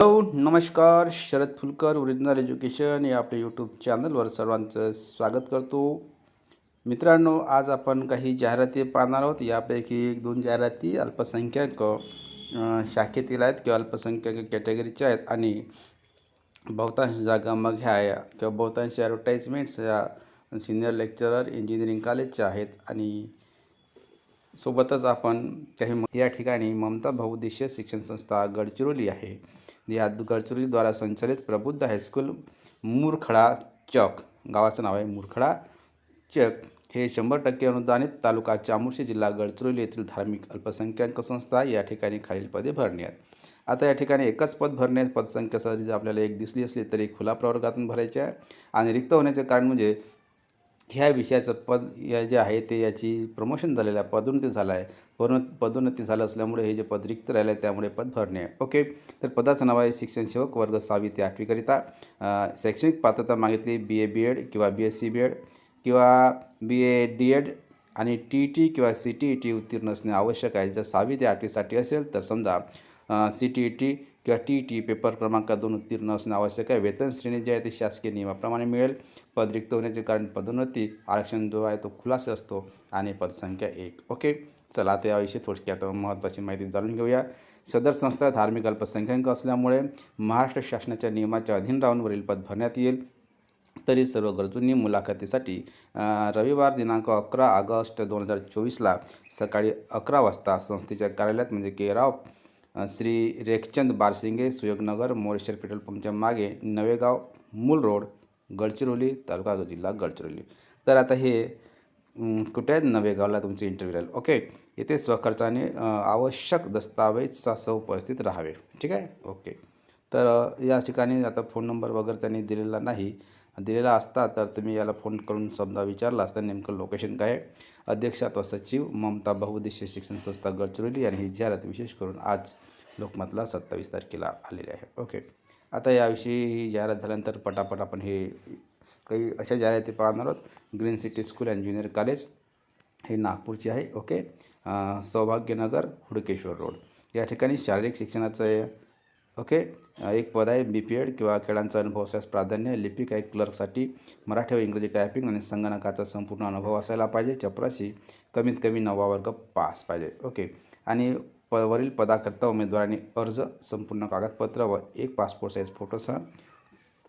Hello नमस्कार Sharad Phulkar original education या आपल्या यूट्यूब चॅनलवर सर्वांचं स्वागत करतो. मित्रांनो आज आपण काही जाहिराती पाहणार आहोत. यापैकी एक दोन जाहिराती अल्पसंख्याक शाखेतील आहेत किंवा अल्पसंख्याक कॅटेगरीच्या आहेत आणि बहुतांश जागा मग ह्या या किंवा बहुतांश ॲडव्हर्टाईजमेंट्स या सिनियर लेक्चरर इंजिनिअरिंग कॉलेजच्या आहेत आणि सोबतच आपण काही या ठिकाणी ममता बहुउद्देशीय शिक्षण संस्था गडचिरोली आहे. यात गडचिरोलीद्वारा संचालित प्रबुद्ध हायस्कूल मुरखडा चौक. गावाचं नाव आहे मुरखडा चक. हे शंभर टक्के अनुदानित तालुका चामुर्शी जिल्हा गडचिरोली येथील धार्मिक अल्पसंख्याक संस्था या ठिकाणी खालील पदे भरणे आहेत. आता या ठिकाणी एकच पद भरणे पदसंख्या जर आपल्याला एक दिसली असली तरी खुला प्रवर्गातून भरायचे आहे. आणि रिक्त होण्याचे कारण म्हणजे ह्या विषयाचं पद या जे आहे ते याची प्रमोशन झालेलं आहे पदोन्नती झालं आहे. पदोन्न पदोन्नती झालं असल्यामुळे हे जे पद रिक्त राहिलं आहे त्यामुळे पद भरणे आहे. ओके तर पदाचं नाव आहे शिक्षण सेवक वर्ग सहावी ते आठवीकरिता शैक्षणिक पात्रता मागितली बी ए बी एड किंवा B S C B Ed किंवा बी ए डी एड आणि टी टी किंवा सी टी ई टी उत्तीर्ण असणे आवश्यक आहे. जर सहावी ते आठवीसाठी असेल तर समजा सी टी ई टी किंवा टी ई टी पेपर क्रमांक दोन उत्तीर्ण असणे आवश्यक आहे. वेतन श्रेणी जी आहे ती शासकीय नियमाप्रमाणे मिळेल. पद रिक्त होण्याचे कारण पदोन्नती आरक्षण जो आहे तो खुलासा असतो आणि पदसंख्या एक. ओके? चला आता याविषयी थोडक्यात महत्त्वाची माहिती जाणून घेऊया. सदर संस्था धार्मिक अल्पसंख्याक असल्यामुळे महाराष्ट्र शासनाच्या नियमाच्या अधीन राहून वरील पद भरण्यात येईल. तरी सर्व गरजूंनी मुलाखतीसाठी रविवार दिनांक अकरा ऑगस्ट दोन हजार चोवीसला सकाळी अकरा वाजता संस्थेच्या कार्यालयात म्हणजे केराव श्री रेखचंद बारसिंगे सुयोगनगर मोरेश्वर पेट्रोल पंपच्या मागे नवेगाव मूल रोड गडचिरोली तालुका जिल्हा गडचिरोली. तर आता हे कुठे आहेत? नवेगावला तुमचे इंटरव्ह्यू राहील. ओके इथे स्वखर्चाने आवश्यक आवश्यक दस्तावेजसह उपस्थित राहावे. ठीक आहे? ओके तर या ठिकाणी आता फोन नंबर वगैरे त्यांनी दिलेला नाही. दिलेला असता तर तुम्ही याला फोन करून समजा विचारला असता नेमकं लोकेशन काय आहे? अध्यक्ष अथवा सचिव ममता बहुउद्देशीय शिक्षण संस्था गडचिरोली आणि ही जाहिरात विशेष करून आज लोकमतला सत्तावीस तारखेला आलेले आहे. ओके आता याविषयी ही जाहिरात झाल्यानंतर पटापट आपण हे काही अशा जाहिराती पाहणार आहोत. Green city school and junior college हे नागपूरची आहे. Okay Saubhagyanagar Hudkeshwar road. या ठिकाणी शारीरिक शिक्षणाचं आहे ओके एक पद आहे बी पी एड किंवा खेळांचा अनुभव असल्यास प्राधान्य लिपिक आहे क्लर्कसाठी मराठी व इंग्रजी टायपिंग आणि संगणकाचा संपूर्ण अनुभव असायला पाहिजे. चपराशी कमीत कमी नववा वर्ग पास पाहिजे. ओके आणि प वरील पदाकरता उमेदवाराने अर्ज संपूर्ण कागदपत्र व एक पासपोर्ट साईज फोटोसह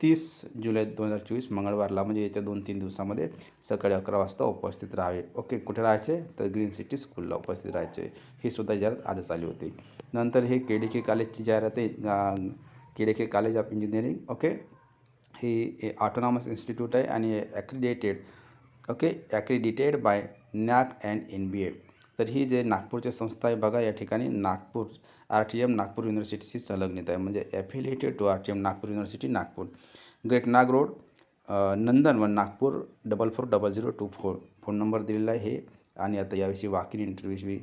तीस जुलै दोन हजार चोवीस मंगळवारला म्हणजे येत्या दोन तीन दिवसामध्ये सकाळी अकरा वाजता उपस्थित राहावे. ओके कुठे राहायचे? तर ग्रीन सिटी स्कूलला उपस्थित राहायचे. ही सुद्धा जाहिरात आजच आली होती. नंतर हे के डी के कॉलेजची जाहिरात आहे K D K college of engineering okay? He autonomous institute आहे आणि accredited okay? Accredited by NAAC and N B A तर ही जे नागपूरची संस्था आहे बघा या ठिकाणी Nagpur R T M Nagpur युनिव्हर्सिटीशी संलग्नित आहे. म्हणजे affiliated to R T M Nagpur university Nagpur. Great Nag road Nandan Nandanvan Nagpur double four double zero two four phone number दिलेला आहे आणि आता याविषयी वाकिन इंटरव्ह्यूशी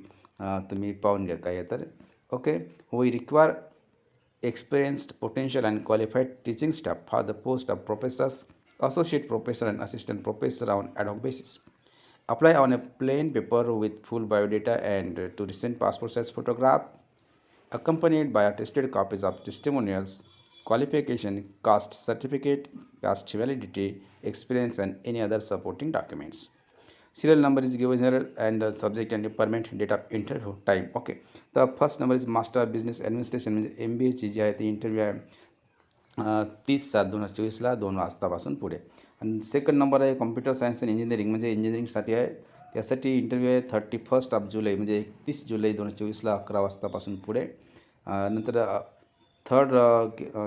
तुम्ही पाहून घ्या काय तर. Okay we require experienced potential and qualified teaching staff for the post of professors associate professor, and assistant professor on ad hoc basis. Apply on a plain paper with full biodata and to recent passport size photograph accompanied by attested copies of testimonials, qualification, caste certificate, caste validity, experience and any other supporting documents. Serial number is given here and uh, subject and department, date of interview, time. Okay. The first number is Master of Business Administration means MBA, CGI, the interview तीस सात दोन हजार चोवीसला दोन वाजतापासून पुढे. आणि second number आहे कॉम्प्युटर सायन्स अँड इंजिनिअरिंग म्हणजे इंजिनिअरिंगसाठी आहे. त्यासाठी इंटरव्ह्यू आहे थर्टी फर्स्ट ऑफ जुलै म्हणजे एकतीस जुलै दोन हजार चोवीसला अकरा वाजतापासून पुढे. नंतर third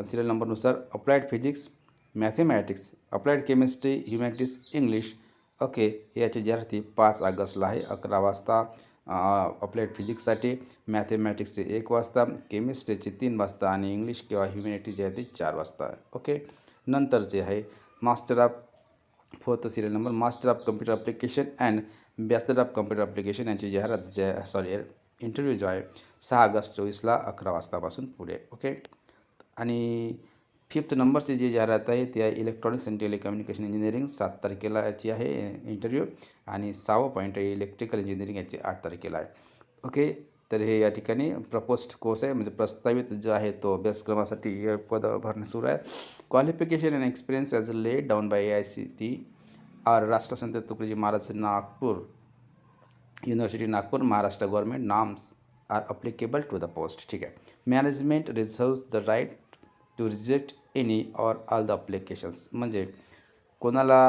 serial नंबरनुसार applied physics mathematics applied chemistry humanities English okay याची जाहिराती पाच ऑगस्टला आहे अकरा वाजता. आपल्या फिजिक्ससाठी मॅथेमॅटिक्सचे एक वाजता केमिस्ट्रीचे तीन वाजता आणि इंग्लिश किंवा ह्युमॅनिटी जे आहे ते चार वाजता ओके? नंतर जे आहे master of fourth serial number master of computer application and bachelor of computer application यांची जाहिरात जे सॉरी इंटरव्ह्यू जो आहे सहा ऑगस्ट चोवीसला अकरा वाजतापासून पुढे ओके? आणि फिफ्थ नंबरची जी जाहिरात आहे त्या आहे इलेक्ट्रॉनिक्स अँड टेलिकम्युनिकेशन इंजिनिअरिंग सात तारखेला याची आहे इंटरव्ह्यू आणि सहावं पॉईंट आहे इलेक्ट्रिकल इंजिनिअरिंग याची आठ तारखेला आहे. ओके तर हे या ठिकाणी प्रपोस्ट कोर्स आहे म्हणजे प्रस्तावित जो आहे तो अभ्यासक्रमासाठी हे पद भरणे सुरू आहे. Qualification and experience as a laid down by A I C T E Rashtrasant Tukdoji Maharaj Nagpur university Nagpur Maharashtra government norms are applicable to the post ठीक आहे. Management reserves the right to reject any or all the applications म्हणजे कोणाला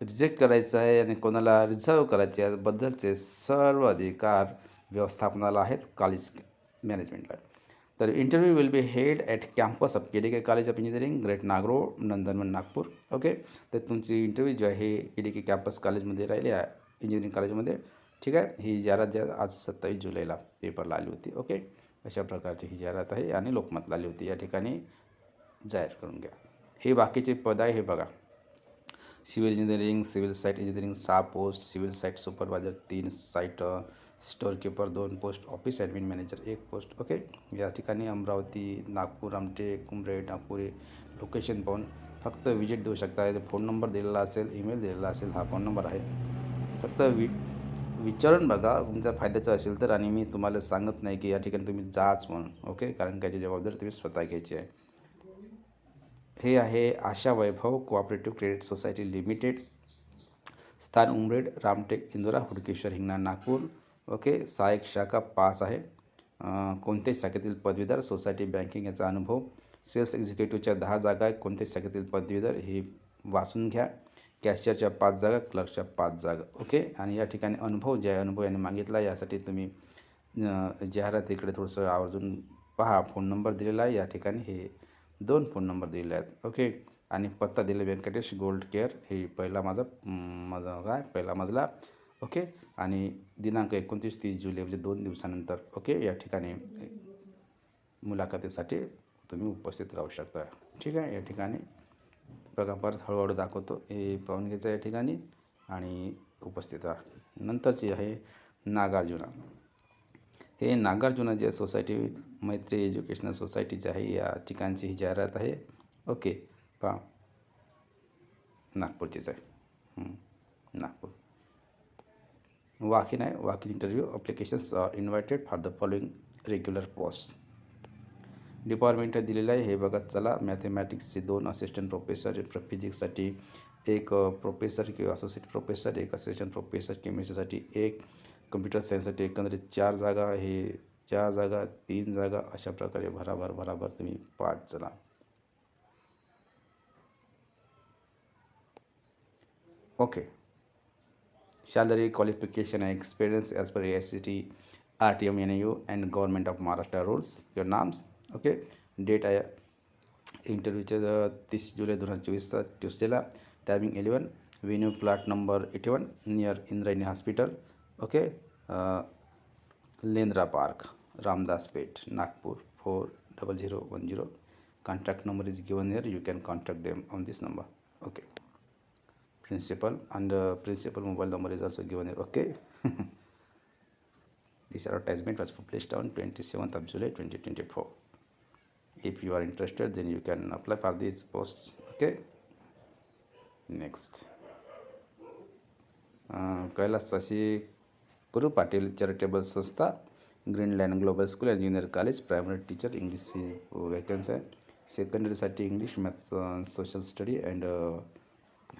reject करायचं आहे आणि कोणाला reserve करायचे याबद्दलचे सर्व अधिकार व्यवस्थापनाला आहेत कॉलेज मॅनेजमेंटला तर interview will be held at campus of K D K college of engineering great नागरो Nandanvan Nagpur okay तर तुमची इंटरव्ह्यू जो आहे के डी के कॅम्पस कॉलेजमध्ये राहिली आहे इंजिनिअरिंग कॉलेजमध्ये ठीक आहे? ही जाहिरात ज्या आज सत्तावीस जुलैला पेपरला आली होती. ओके अशा प्रकारची ही जाहिरात आहे आणि लोकमतला आली होती. या ठिकाणी जाहीर करून घ्या. हे बाकीचे पद आहे हे बघा. Civil engineering civil site engineering सहा पोस्ट सिव्हिल साईट सुपरवायझर तीन साईट स्टोअर किपर दोन पोस्ट ऑफिस ॲडमिन मॅनेजर एक पोस्ट ओके? या ठिकाणी अमरावती नागपूर आमटेक कुंभरेड नागपुरी लोकेशन पाहून फक्त विजिट देऊ शकता. फोन नंबर दिलेला असेल ईमेल दिलेला असेल हा फोन नंबर आहे. फक्त वि विचारून बघा तुमच्या फायद्याचं असेल तर आणि मी तुम्हाला सांगत नाही की या ठिकाणी तुम्ही जाच म्हणून ओके? कारण त्याची जबाबदारी तुम्ही स्वतः घ्यायची आहे. हे आहे Asha Vaibhav cooperative credit society limited स्थान उमरेड रामटेक इंदोरा हुडकेश्वर हिंगणा नागपूर. ओके सहायक शाखा पास आहे. कोणत्याही शाखेतील पदवीधर सोसायटी बँकिंग याचा अनुभव. सेल्स एक्झिक्युटिव्हच्या दहा जागा आहे कोणत्याही शाखेतील पदवीधर हे वाचून घ्या. कॅशियरच्या पाच जागा क्लर्कच्या पाच जागा. ओके आणि या ठिकाणी अनुभव जे अनुभव यांनी मागितला यासाठी तुम्ही जाहिरात इकडे थोडंसं आवर्जून पहा. फोन नंबर दिलेला आहे. या ठिकाणी हे दोन फोन नंबर दिलेले आहेत. ओके आणि पत्ता दिले व्यंकटेश गोल्ड केअर हे पहिला माझा माझा काय? पहिला मजला. ओके आणि दिनांक एकोणतीस तीस जुलै म्हणजे दोन दिवसानंतर. ओके या ठिकाणी मुलाखतीसाठी तुम्ही उपस्थित राहू शकता. ठीक आहे? या ठिकाणी बघा परत हळूहळू दाखवतो. हे पाहून घ्यायचं या ठिकाणी आणि उपस्थित राहा. नंतरची आहे नागार्जुना. हे नागार्जुनाचे सोसायटी मैत्री एज्युकेशनल सोसायटी जे आहे या ठिकाणची ही जाहिरात आहे. ओके पहा. नागपूरचीच आहे. नागपूर. वाकिन आहे walk in interview applications are invited for the the regular post department दिलेलं आहे हे बघा चला. मॅथेमॅटिक्सचे दोन असिस्टंट प्रोफेसर फिजिक्ससाठी एक प्रोफेसर किंवा असोसिएट प्रोफेसर एक असिस्टंट प्रोफेसर केमिस्ट्रीसाठी एक कम्प्युटर सायन्ससाठी एकंदरीत चार जागा हे चार जागा तीन जागा अशा प्रकारे भराभर भराभर तुम्ही पाच जणा okay. Salary qualification and experience as per S C T R T M N U and government of Maharashtra rules your norms okay date आहे इंटरव्ह्यूचे तीस जुलै दोन हजार चोवीसचा ट्युसडेला timing eleven venue plot number eighty one near Indrayani hospital okay Lendra park Ramdas Peth Nagpur four double zero one zero contact number is given here you can contact them on this number okay principal and uh, principal mobile number is also given here okay this advertisement was published on 27th of july 2024 if you are interested then you can apply for these posts okay next uh, कैलासवासी Guru Patil charitable संस्था Greenland global school and junior college primary teacher English vacancy आहे सेकंडरीसाठी English maths social study and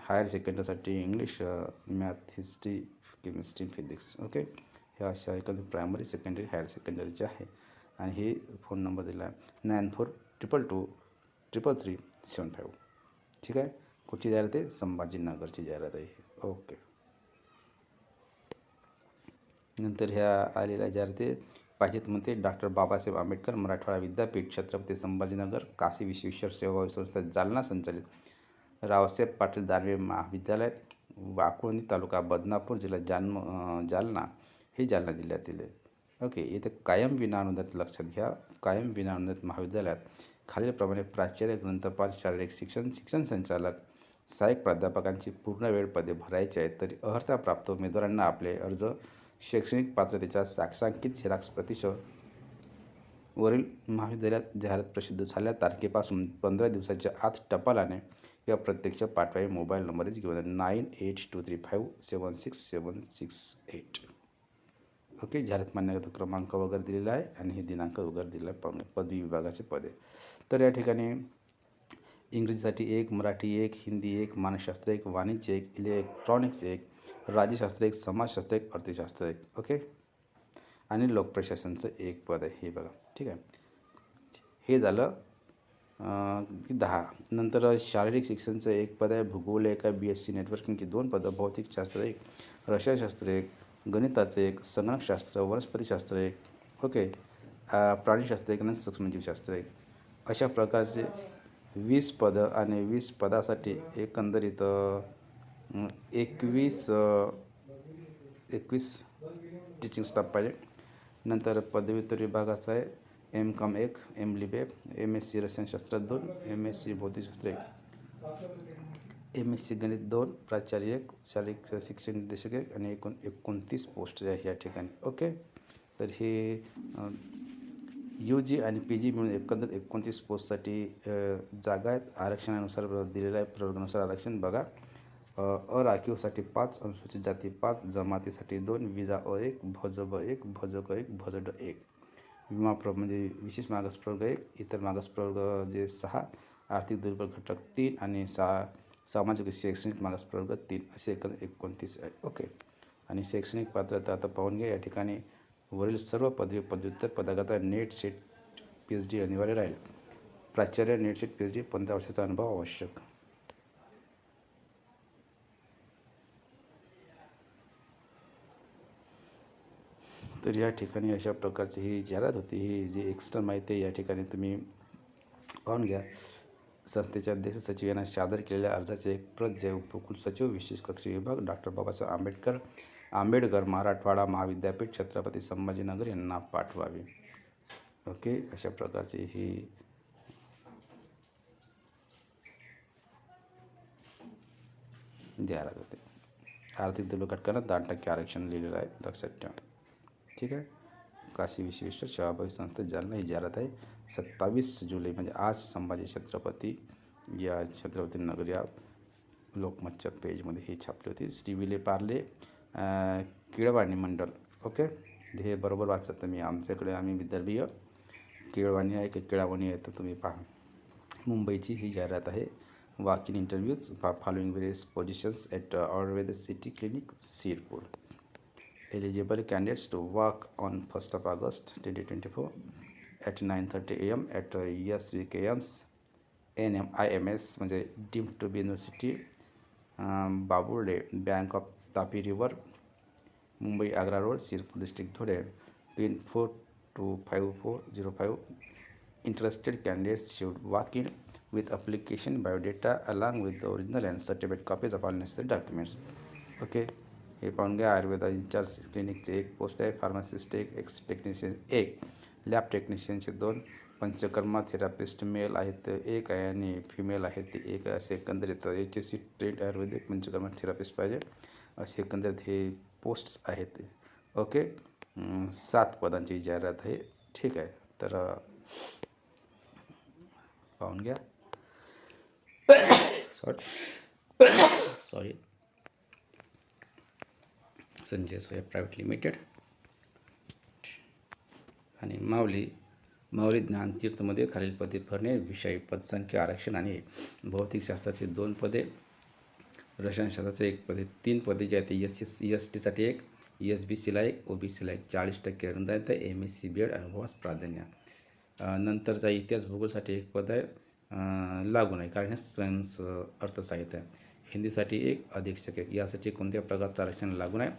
higher सेकंडरीसाठी English math history chemistry physics okay ह्या अशा एकंदर primary secondary higher सेकंडरीचे आहे. आणि हे phone number दिला आहे. Nine four triple two triple three seven five ठीक आहे? कुठची जाहिरात आहे? संभाजीनगरची जाहिरात आहे. ओके नंतर ह्या आलेल्या जाहिराती पाहिजेत म्हणते डॉक्टर बाबासाहेब आंबेडकर मराठवाडा विद्यापीठ छत्रपती संभाजीनगर काशी विश्वेश्वर सेवा संस्था जालना संचालित. रावसाहेब पाटील दानवे महाविद्यालय वाकुळणी तालुका बदनापूर जिल्हा जान्म जालना हे जालना जिल्ह्यातील आहे. ओके येथे कायम विनानुदात लक्षात घ्या. कायम विनानुदात महाविद्यालयात खालीलप्रमाणे प्राचार्य ग्रंथपाल शारीरिक शिक्षण शिक्षण संचालक सहाय्यक प्राध्यापकांची पूर्ण वेळ पदे भरायची आहेत तरी अर्हता प्राप्त उमेदवारांना आपले अर्ज शैक्षणिक पात्रतेच्या साक्षांकित झेराक्स प्रतिशत वरील महाविद्यालयात जाहिरात प्रसिद्ध झाल्या तारखेपासून पंधरा दिवसाच्या आत टपालाने या प्रत्यक्ष पाठवावे मोबाईल नंबर इज घेऊन nine eight two three five seven six seven six eight. Okay जाहिरात मान्यता क्रमांक वगैरे दिलेला आहे आणि हे दिनांक वगैरे दिलेला आहे. पदवी विभागाचे पदे तर या ठिकाणी इंग्रजीसाठी एक मराठी एक हिंदी एक मानसशास्त्र एक वाणिज्य एक इलेक्ट्रॉनिक्स एक राज्यशास्त्र एक समाजशास्त्र एक अर्थशास्त्र एक ओके आणि लोकप्रशासनचं एक पद आहे हे बघा ठीक आहे? हे झालं दहा. नंतर शारीरिक शिक्षणचं एक पद आहे भूगोल एक आहे बी एस सी नेटवर्किंगची दोन पदं भौतिकशास्त्र एक रसायनशास्त्र एक गणिताचं एक संगणकशास्त्र वनस्पतीशास्त्र एक ओके प्राणीशास्त्र एक आणि सूक्ष्मजीवशास्त्र एक. अशा प्रकारचे वीस पदं आणि वीस पदासाठी एकंदरीत एकवीस एकवीस टीचिंग स्टाफ पाहिजे. नंतर पदव्युत्तर विभागाचा आहे. एम कॉम एक M lib M S C रसायनशास्त्र दोन एम एस सी भौतिकशास्त्र एक. एम एस सी गणित दोन प्राचार्य एक शारीरिक शिक्षण निर्देशक एक आणि एकूण एकोणतीस पोस्ट आहे या ठिकाणी. ओके तर हे यू जी आणि पी जी मिळून एकंदर एकोणतीस पोस्टसाठी जागा आहेत. आरक्षणानुसार दिलेलं आहे प्रवर्गानुसार आरक्षण बघा. अराखीवसाठी पाच अनुसूचित जाती पाच जमातीसाठी दोन विजा अ एक भज ब एक भज क एक भज ड एक. विमा प्र म्हणजे विशेष मागास प्रवर्ग एक इतर मागास प्रवर्ग जे सहा आर्थिक दुर्बल घटक तीन आणि सहा सामाजिक शैक्षणिक मागास प्रवर्ग तीन असे एकंदर एकोणतीस आहे. ओके. आणि शैक्षणिक पात्रता आता पाहून घ्या. या ठिकाणी वरील सर्व पदवी पदव्युत्तर पदाकरता NET SET P H D अनिवार्य राहील. प्राचार्य NET SET P H D पंधरा वर्षाचा अनुभव आवश्यक. तर या ठिकाणी अशा प्रकारची ही जाहिरात होती. ही जी एक्स्ट्रा माहिती आहे या ठिकाणी तुम्ही पाहून घ्या. संस्थेचे अध्यक्ष सचिव यांना सादर केलेल्या अर्जाचे एक प्रत जे उपकुल सचिव विशेष कक्ष विभाग डॉक्टर बाबासाहेब आंबेडकर आंबेडकर मराठवाडा महाविद्यापीठ छत्रपती संभाजीनगर यांना पाठवावी. ओके अशा प्रकारची ही जाहिरात होते. आर्थिक दुर्बल घटकांना दहा टक्के आरक्षण लिहिलेलं आहे. लक्षात ठेवा. ठीक है? काशी विश्वेश्वर सेवाभावी संस्था जालना ही जाहिरात आहे सत्तावीस जुलै म्हणजे आज संभाजी छत्रपती या छत्रपती नगर या लोकमतच्या पेजमध्ये ही छापली होती. श्री विले पार्ले केळवाणी मंडळ ओके? हे बरोबर वाचत तुम्ही. आमच्याकडे आम्ही विदर्भीय केळवाणी आहे की केळावणी आहे, तर तुम्ही पहा. मुंबईची ही जाहिरात आहे. Walk in interviews following various positions at ऑर्वेद city clinic Shirpur eligible candidates to work on 1st of August 2024 at 9:30 a.m. at uh, SVKM's NMIMS म्हणजे deem to be university Baburde bank of Tapi river Mumbai Agra road Shirpur district Dhule pin four two five four zero five interested candidates should walk in with application biodata along with the original and certificate copies of all necessary documents okay हे पाहून घ्या. Ayurveda in-charge क्लिनिकचे एक post आहे. Pharmacist एक x technician एक. Lab टेक्निशियनचे दोन. Panchakarma therapist mail आहेत ते एक आहे आणि फिमेल आहेत ते एक आहे. असे एकंदरीत H S C trade Ayurvedic panchakarma therapist पाहिजे. असे एकंदरीत हे पोस्ट्स आहेत. ओके? सात पदांची जाहिरात आहे. ठीक आहे. तर पाहून घ्या. Sorry sorry Sanjay soya private limited आणि माऊली माऊली ज्ञानतीर्थमध्ये खालील पदे भरणे विषय पदसंख्या आरक्षण आणि भौतिकशास्त्राची दोन पदे रसायनशास्त्राचे एक पदे तीन पदे जे आहेत ते एस एस एस टीसाठी एक एस बी सीला एक ओ बी सीला एक चाळीस टक्के अनुदानित आहे M S C B Ed अनुभवास प्राधान्य. नंतरचा इतिहास भूगोलसाठी एक पद आहे लागू नाही कारण हे स्वयंस अर्थसाहित्य आहे. हिंदीसाठी एक अधीक्षक एक यासाठी कोणत्या प्रकारचं आरक्षण लागू नाही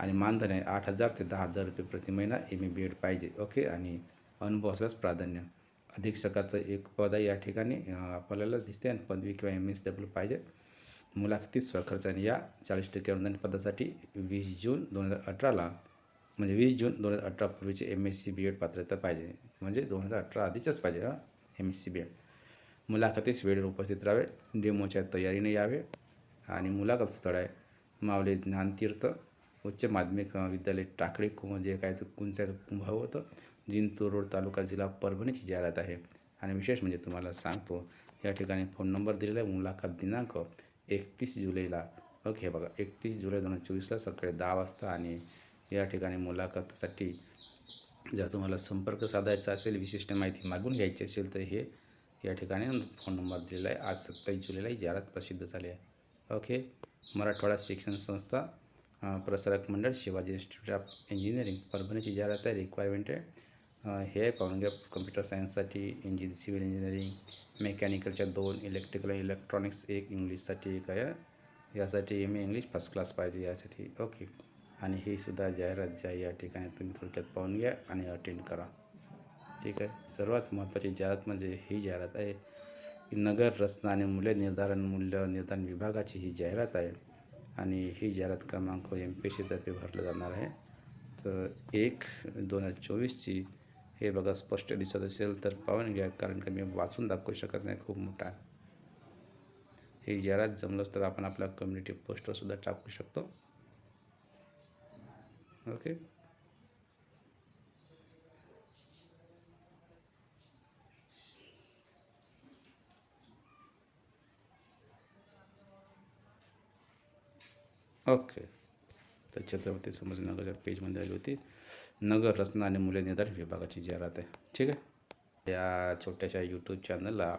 आणि मानधन आहे आठ हजार ते दहा हजार रुपये प्रति महिना एम ए बी एड पाहिजे. ओके? आणि अनुभव असल्यास प्राधान्य. अधीक्षकाचं एक पद आहे या ठिकाणी. आपल्याला दिसते आणि पदवी किंवा एम एस डब्ल्यू पाहिजे. मुलाखती स्वखर्चाने या चाळीस टक्के अनुदान पदासाठी वीस जून दोन हजार अठराला म्हणजे वीस जून दोन हजार अठरा पूर्वीचे M S C B Ed पात्रता पाहिजे. म्हणजे दोन हजार अठरा आधीचंच पाहिजे हां M S C B Ed मुलाखतीस वेळेवर उपस्थित राहावे डेमोच्या तयारीने यावे आणि मुलाखत स्थळ आहे. मावले ज्ञानतीर्थ उच्च माध्यमिक विद्यालय टाकळी कुंभ जे काय ते कुंच्या कुंभ होतं जिंतूर रोड तालुका जिल्हा परभणीची जाहिरात आहे. आणि विशेष म्हणजे तुम्हाला सांगतो या ठिकाणी फोन नंबर दिलेला आहे मुलाखत दिनांक एकतीस जुलैला. ओके हे बघा एकतीस जुलै दोन हजार चोवीसला सकाळी दहा वाजता आणि या ठिकाणी मुलाखतीसाठी जर तुम्हाला संपर्क साधायचा असेल विशिष्ट माहिती मागून घ्यायची असेल तर हे या ठिकाणी फोन नंबर दिलेला आहे. आज सत्तावीस जुलैला ही जाहिरात प्रसिद्ध झाली आहे. ओके मराठवाडा शिक्षण संस्था प्रसारक मंडळ शिवाजी इन्स्टिट्यूट ऑफ इंजिनिअरिंग परभणीची जाहिरात आहे. रिक्वायरमेंट आहे हे आहे पाहून घ्या. कम्प्युटर सायन्ससाठी इंजिन सिव्हिल इंजिनिअरिंग मेकॅनिकलच्या दोन इलेक्ट्रिकल इलेक्ट्रॉनिक्स एक इंग्लिशसाठी एक आहे. यासाठी M A English first class पाहिजे यासाठी. ओके आणि ही सुद्धा जाहिरात जी आहे या ठिकाणी तुम्ही थोडक्यात पाहून घ्या आणि अटेंड करा. ठीक आहे? सर्वात महत्त्वाची जाहिरात म्हणजे ही जाहिरात आहे की नगर रचना आणि मूल्य निर्धारण मूल्य निर्धारण विभागाची ही जाहिरात आहे. आणि ही जाहिरात क्रमांक एम पी एस सीतर्फे भरलं जाणार आहे. तर एक दोन हजार चोवीसची हे बघा स्पष्ट दिसत असेल तर पाहून घ्या कारण की मी वाचून दाखवू शकत नाही खूप मोठा हे ही जाहिरात जमलंच तर आपण आपल्या कम्युनिटी पोस्टरसुद्धा टाकू शकतो. Okay okay. तर छत्रपती संभाजीनगरच्या पेजमध्ये आली होती. नगर रचना आणि मुले निर्धारण विभागाची जाहिरात आहे. ठीक आहे? या छोट्याशा यूट्यूब चॅनलला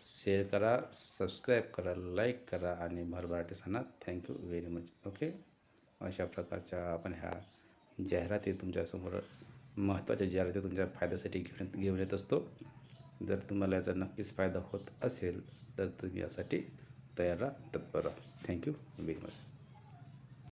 शेअर करा सबस्क्राईब करा लाईक करा आणि भरभराटी सांगा थँक्यू व्हेरी मच ओके अशा प्रकारच्या आपण ह्या जाहिराती तुमच्यासमोर महत्त्वाच्या जाहिराती तुमच्या फायद्यासाठी घेऊन घेऊन येत असतो. जर तुम्हाला याचा नक्कीच फायदा होत असेल तर तुम्ही यासाठी तयार राहा तत्पर राहा थँक्यू व्हेरी मच